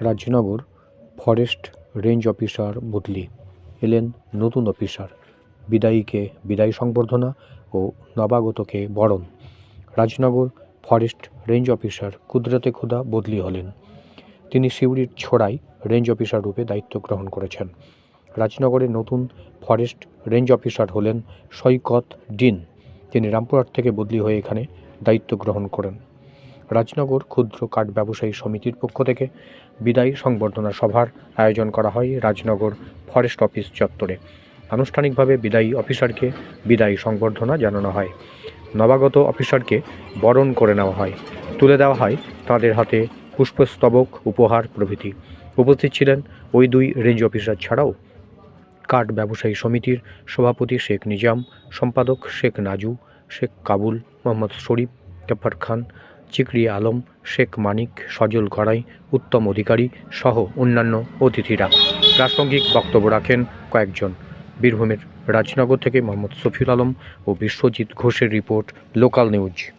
Rajnagar forest range officer বদলি এলেন নতুন অফিসার। বিদায়ীকে বিদায়ী সংবর্ধনা ও নবাগতকে বরণ। রাজনগর ফরেস্ট রেঞ্জ অফিসার কুদরতে খুদা বদলি হলেন। তিনি সিউড়ির ছড়াই রেঞ্জ অফিসার রূপে দায়িত্ব গ্রহণ করেছেন। রাজনগরের নতুন ফরেস্ট রেঞ্জ অফিসার হলেন সৈকত ডিন। তিনি রামপুরহাট থেকে বদলি হয়ে এখানে দায়িত্ব গ্রহণ করেন। রাজনগর ক্ষুদ্র কাঠ ব্যবসায়ী সমিতির পক্ষ থেকে বিদায়ী সংবর্ধনা সভার আয়োজন করা হয় রাজনগর ফরেস্ট অফিস চত্বরে। আনুষ্ঠানিকভাবে বিদায়ী অফিসারকে বিদায়ী সংবর্ধনা জানানো হয়। নবাগত অফিসারকে বরণ করে নেওয়া হয়। তুলে দেওয়া হয় তাদের হাতে পুষ্পস্তবক, উপহার প্রভৃতি। উপস্থিত ছিলেন ওই দুই রেঞ্জ অফিসার ছাড়াও কাঠ ব্যবসায়ী সমিতির সভাপতি শেখ নিজাম, সম্পাদক শেখ নাজু, শেখ কাবুল, মোহাম্মদ শরীফ গফর খান চিকরি আলম, শেখ মানিক, সজল গড়াই, উত্তম অধিকারী সহ অন্যান্য অতিথিরা। প্রাসঙ্গিক বক্তব্য রাখেন কয়েকজন। বীরভূমের রাজনগর থেকে মোহাম্মদ সফিউল আলম ও বিশ্বজিৎ ঘোষের রিপোর্ট, লোকাল নিউজ।